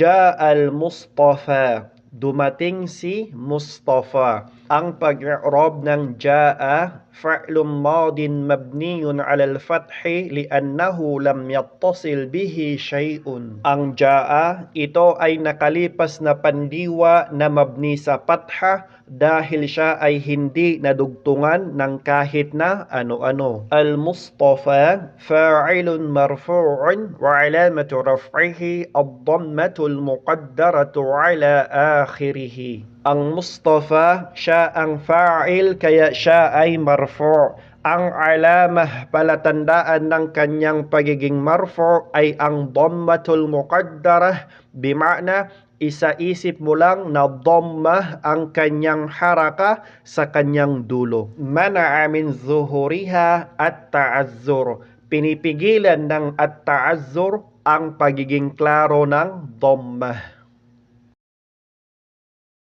Ja al-Mustafa. Dumating si Mustafa. Ang pag-i'rab ng jaa fa'lun madin mabniyun 'ala al-fathi li'annahu lam yattasil bihi shay'un. Ang jaa ito ay nakalipas na pandiwa na mabni sa patha dahil siya ay hindi nadugtungan ng kahit na ano-ano. Al-Mustafa fa'ilun marfu'un wa 'alamatu raf'ihi ad-dammatu al-muqaddaratu 'ala akhirih. Ang Mustafa, siya ang fa'il kaya siya ay marfu'. Ang alamah palatandaan ng kanyang pagiging marfu' ay ang dhammatul muqaddarah bima'na isa-isip mo lang na dhammah ang kanyang haraka sa kanyang dulo. Mana'a min zuhuriha at ta'azzur. Pinipigilan ng at ta'azzur ang pagiging klaro ng dhammah.